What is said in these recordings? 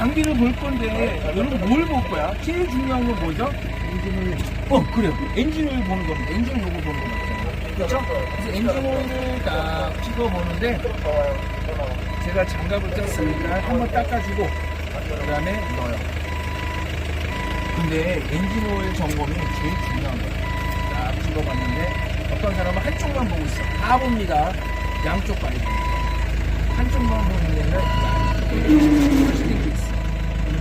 장비를 볼 건데 여러분 뭘 볼 거야? 제일 중요한 건 뭐죠? 엔진을 어 그래요. 엔진을 보는 겁니다. 엔진 로고 보는 겁니다. 그렇죠? 그래서 엔진 오일을 딱 찍어 보는데 제가 장갑을 꼈으니까 한번 닦아주고 그 다음에 넣어요. 근데 엔진 오일 점검이 제일 중요한 거예요. 딱 찍어봤는데 어떤 사람은 한쪽만 보고 있어. 다 봅니다. 양쪽 봐야 됩니다 한쪽만 보는 게 아니라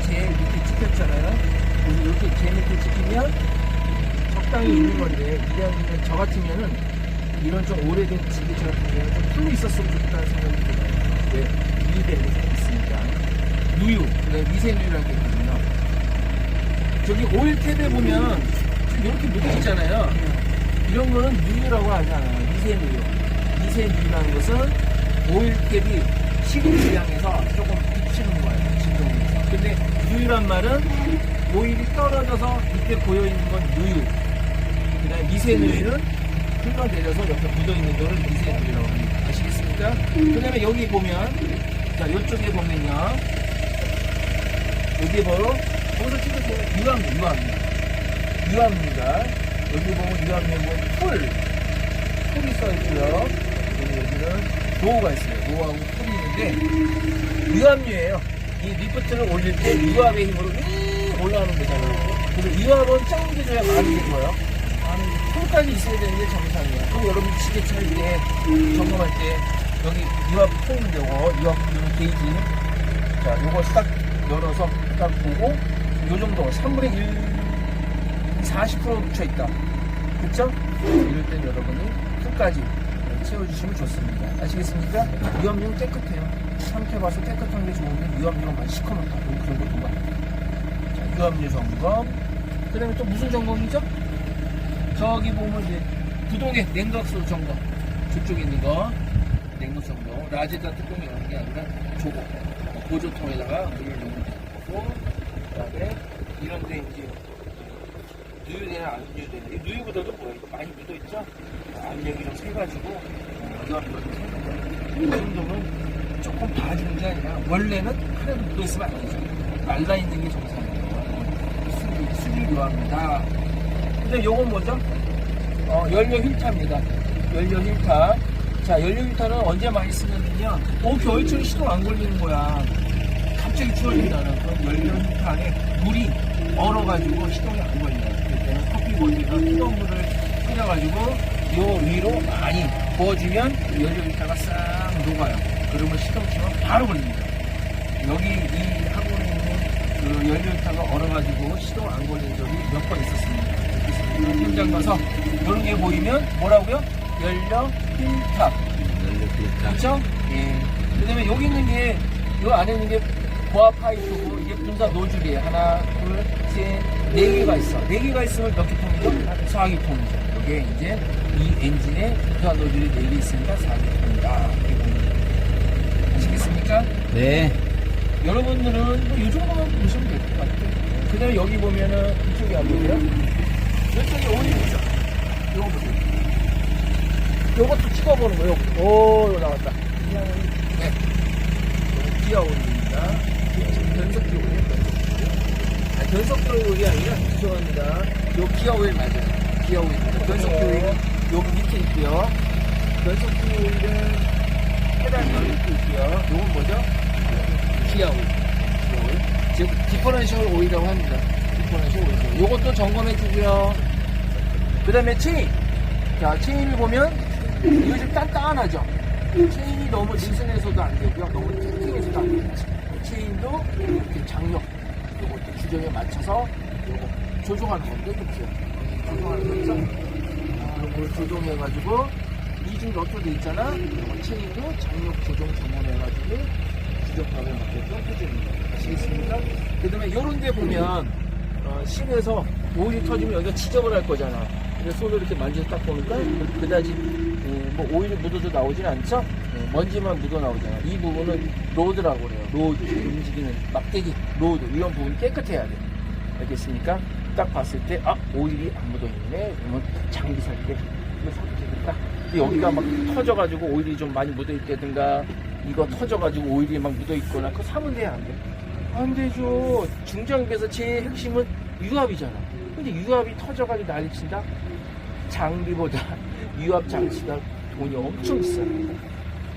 제일 밑에 찍혔잖아요. 이렇게 제 밑에 찍히면 적당히 있는 건데 이왕이면 저 같으면은 이런 좀 오래된 지게차 같은 경우는 좀 풀로 있었으면 좋겠다는 생각이 들어요. 왜? 유입되는 게 있으니까 누유, 그다음에 미세누유라는 게 있거든요. 저기 오일 탭에 보면 이렇게 묻어 있잖아요. 이런 거는 누유라고 하지 않아요. 미세누유 미세누유라는 것은 오일 탭이 식은 질량에서 조금 비치는 거예요 진동에서 근데 누유란 말은 오일이 떨어져서 밑에 보여있는 건 누유. 그 다음에 미세누유는 흘러내려서 옆에 묻어있는 거를 미세누유라고 합니다. 아시겠습니까? 그 다음에 여기 보면 자 이쪽에 보면요. 여기 바로 거기서 찍으세요 유압 유압입니다 유압입니다. 여기 보면 유압에 보면 풀 풀이 써있고요. 여기는 노가 있어요. 노하고 풀이 있는데 유압류예요 이 리프트를 올릴 때 유압의 힘으로 윙 올라가는 거잖아요. 그래서 유압은 작게 줘야 많이 되고요. 풀까지 있어야 되는 게 정상이에요. 그럼 여러분 시계 찰 때 점검할 때 여기 유압 경우 유압 풀는 게이지. 자 요거 딱 열어서 딱 보고 요 정도 3분의 1 40% 묻혀 있다. 그쵸? 이럴 땐 여러분이 끝까지 채워주시면 좋습니다. 아시겠습니까? 유압용 깨끗해요. 상태 봐서 깨끗한 게 좋은데 유압용은 많이 시커멓다. 그럼 그런 거 도망 자 유압류 점검. 그 다음에 또 무슨 점검이죠? 저기 보면 이제 부동의 냉각수 점검. 저쪽에 있는 거. 냉각 점검. 라지다 뚜껑이 여는 게 아니라 저거 보조통에다가 물을 넣는 거고 그 다음에 이런 데 이제 누유되나 안 누유되나 이 누유보다도 뭐야 이거 많이 묻어있죠? 압력이 좀 세가지고. 어, 유압도가 좀 세는 거예요 이 정도면 조금 봐주는 게 아니라 원래는 하나도 묻어있으면 안 되죠. 말라있는 게 정상이에요. 수리, 수리 유압입니다. 근데 요건 뭐죠? 어, 연료 휠타입니다. 연료 휠타 자 연료 휠타는 언제 많이 쓰냐면요. 오 겨울철에 시동 안 걸리는 거야. 갑자기 추워진다는 그런 연료 휠타에 물이 얼어가지고 시동이 안 걸려요 때는 커피 버지가 뜨거운 물을 끓여가지고 요 위로 많이 부어주면 연료 휠타가 싹 녹아요 그러면 시동 키면 바로 걸립니다 여기 이 학원에 있는 그 연료 휠타가 얼어가지고 시동 안 걸린 적이 몇 번 있었습니다 그래서 현장 가서 이런 게 보이면 뭐라고요? 연료 휠탑 그렇죠? 예. 그 다음에 여기 있는 게, 요 안에 있는 게 고압 파이프고, 이게 분사 노즐이에요. 하나, 둘, 셋, 네 개가 있어. 네 개가 있으면 몇개 통이죠? 4개 통이죠. 이게 이제 이 엔진에 분사 노즐이 네 개 있으니까 4개 통이다. 이렇게 보면 돼요. 아시겠습니까? 네. 여러분들은 뭐이 정도만 보시면 될 것 같아요. 그 다음에 여기 보면은 이쪽에 안 보세요? 이쪽에 오일 있죠? 요거 보세요. 요것도 찍어보는 거예요. 오, 이거 나왔다. 네. 오일입니다. 변속기 오일, 변속기. 아, 변속기 오일이 아니라, 죄송합니다. 요 기아 오일 맞아요. 기아 오일입니다. 변속기 오일은 여기 밑에 있고요. 변속기 오일은 페달 여기 있고요. 요건 뭐죠? 기아 오일. 오일. 지금 디퍼런셜 오일이라고 합니다. 디퍼런셜 오일. 요것도 점검해 주고요. 그 다음에 체인. 자, 체인을 보면 이거 좀 단단하죠? 체인이 너무 느슨해서도 안 되고요. 너무 팅팅해서도 안 됩니다. 체인도 이렇게 장력, 요것도 규정에 맞춰서 요거 조종하는 건데, 그렇죠? 조종하는 거 있죠? 아, 이걸 조종해가지고 이중 너트도 있잖아? 요거 체인도 장력 조종 전문해가지고 규정값에 맞게끔 해줍니다. 아시겠습니까? 그 다음에 요런 데 보면 어, 실에서 오일이 터지면 여기가 지적을 할 거잖아. 근데 손으로 이렇게 만져서 딱 보니까 그- 그다지 예, 뭐 오일이 묻어도 나오진 않죠? 예, 먼지만 묻어 나오잖아. 이 부분은 로드라고 그래요. 로드 움직이는 막대기 로드 이런 부분 깨끗해야 돼. 알겠습니까? 딱 봤을 때 아 오일이 안 묻어 있네. 그러면 장비 살 때 이거 사도 되겠다. 여기가 막 터져가지고 오일이 좀 많이 묻어 있다든가 이거 터져가지고 오일이 막 묻어 있거나 그거 사면 돼안 돼? 안 되죠. 중장비에서 제일 핵심은 유압이잖아. 근데 유압이 터져가지고 난리친다? 장비보다 유압 장치가 돈이 엄청 비싸요.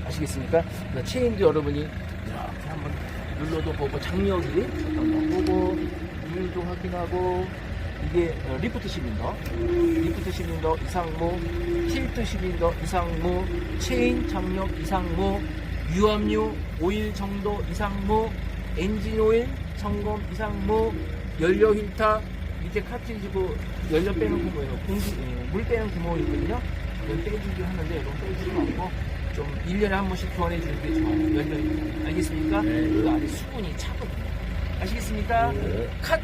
아시겠습니까? 체인도 여러분이 이렇게 한번 눌러도 보고 장력이 한번 보고 물도 확인하고 이게 어, 리프트 실린더, 리프트 실린더 이상무, 틸트 실린더 이상무, 체인 장력 이상무, 유압류 오일 정도 이상무, 엔진 오일 점검 이상무, 연료 힐터 밑에 카트리지 고 연료 빼는 구멍이에요. 공기 예, 물 빼는 구멍이 있거든요. 빼주기 하는데 빼주지 말고 좀 1년에 한 번씩 교환해 주는 게 좋아요. 힐터. 알겠습니까? 네. 그 안에 수분이 차거든요. 아시겠습니까? 네. 컷!